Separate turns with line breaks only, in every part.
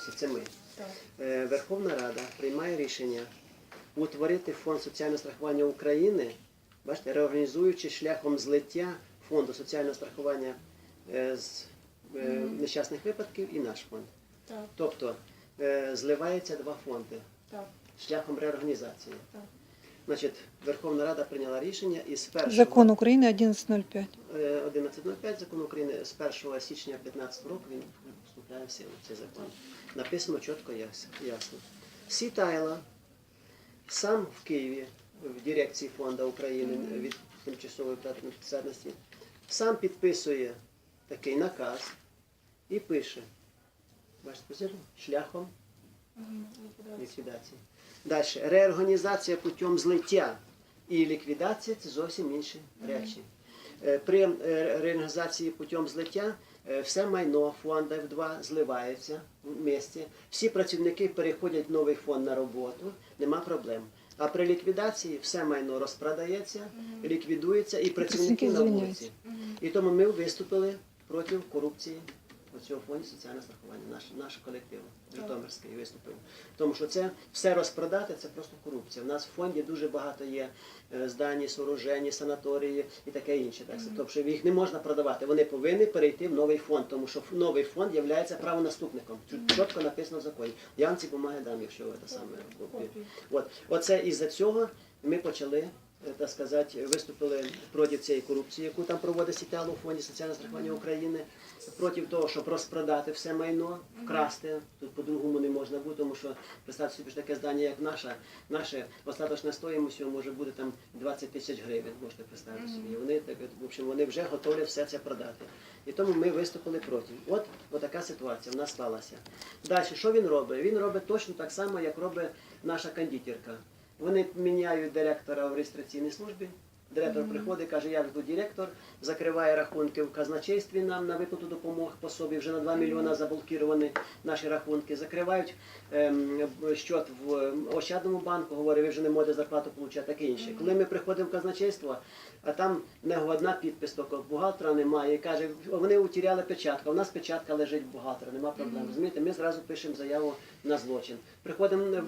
офісі, це ми. Е, Верховна Рада приймає рішення утворити фонд соціального страхування України, бачите, реорганізуючи шляхом злиття фонду соціального страхування е, з е, нещасних випадків і наш фонд.
Так,
Тобто е, зливаються два фонди
так,
шляхом реорганізації.
так.
Значить, Верховна Рада прийняла рішення і з 1
Закон України 11.05.
е, 11.05 закон України з 1 січня 2015 року він вступає в силу цей закон. Написано чітко яс- ясно. Сітайла сам в Києві, в дирекції фонду України від тимчасової платності, сам підписує такий наказ і пише. Бачите, шляхом ліквідації. Далі. Реорганізація путем злиття і ліквідація це зовсім інші речі. Е, При е, реорганізації путем злиття е, все майно фонду F2 зливається в місті. Всі працівники переходять в новий фонд на роботу, нема проблем. А при ліквідації все майно розпродається, ліквідується і працівники на вулиці. І тому ми виступили проти корупції у цього фонді соціального страхування, наш, наш колектив Житомирський виступив. Тому що це все розпродати, це просто корупція. У нас в фонді дуже багато є е, здані, сооружені, санаторії і таке інше. Так, Тобто їх не можна продавати. Вони повинні перейти в новий фонд, тому що новий фонд є правонаступником. Чіт- Чітко написано в законі. Я вам ці бумаги дам, якщо ви те саме. От, оце із-за цього ми почали, так сказати, виступили проти цієї корупції, яку там проводить Сітало у фонді соціального страхування України, проти того, щоб розпродати все майно, вкрасти. Тут по-другому не можна бути, тому що представте собі ж таке здання, як наша, наше остаточна стоїмость може бути там 20 тисяч гривень, можете представити собі. Вони так, в общем, вони вже готові все це продати. І тому ми виступили проти. От, от така ситуація в нас сталася. Далі, що він робить? Він робить точно так само, як робить наша кондитерка. Вони міняють директора в реєстраційній службі. Директор приходить, каже, я жду директор, закриває рахунки в казначействі нам на виплату допомог по собі, вже на 2 мільйона заблокіровані наші рахунки. Закривають ем, щот в ем, Ощадному банку, говорить, ви вже не можете зарплату отримати, таке інше. Коли ми приходимо в казначейство, а там в нього одна підпис, тільки бухгалтера немає, і каже, вони утеряли печатка, у нас печатка лежить в бухгалтера, нема проблем. Розумієте, ми зразу пишемо заяву на злочин. Приходимо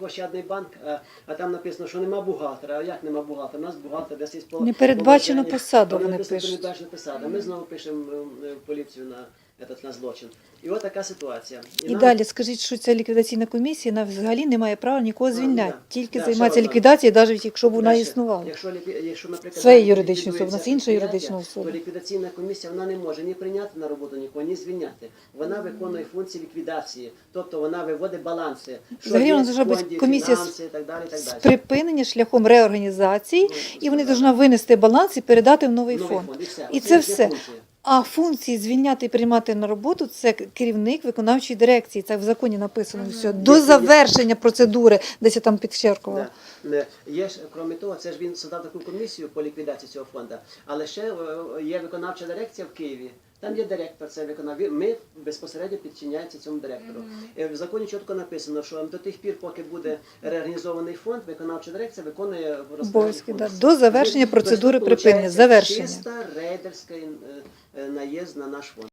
в Ощадний банк, а, а там написано, що нема бухгалтера. А як нема бухгалтера? У нас бухгалтер десь по-
Не передбачено посаду, вони пишуть.
передбачено посаду. Ми знову пишемо е, в поліцію на, этот, на злочин. І от така ситуація.
І
нам-
далі скажіть, що ця ліквідаційна комісія вона взагалі не має права нікого
Ну,
звільняти,
да.
тільки
Да,
займається
одна.
ліквідацією, навіть якщо б вона
Дальше.
існувала.
Якщо, лікві- якщо наприклад,
Своєї юридичної особи, у нас
підприємство,
юридична особа.
То ліквідаційна комісія вона не може ні прийняти на роботу нікого, ні звільняти. Вона виконує функції ліквідації, тобто вона виводить баланси. Що
Взагалі
є
вона
в
должна бути
фонді,
комісія з-
фінанси і так далі. І так
З
далі.
припинення шляхом реорганізації,
Ну,
і вони повинні винести баланс і передати в новий
Новий
фонд.
фонд, і все.
І це
їхня
все.
функція.
А функції звільняти і приймати на роботу це керівник виконавчої дирекції. Це в законі написано все. До завершення процедури, десь я там підчеркувала.
Да. Не, Є ж, крім того, це ж він создав таку комісію по ліквідації цього фонду, але ще е, є виконавча дирекція в Києві. Там є директор, це виконав. Ми безпосередньо підчиняємося цьому директору. Е, В законі чітко написано, що до тих пір, поки буде реорганізований фонд, виконавча дирекція виконує
Обов'язки, да. До завершення процедури припинення, завершення.
Чиста рейдерський е, е, наїзд на наш фонд.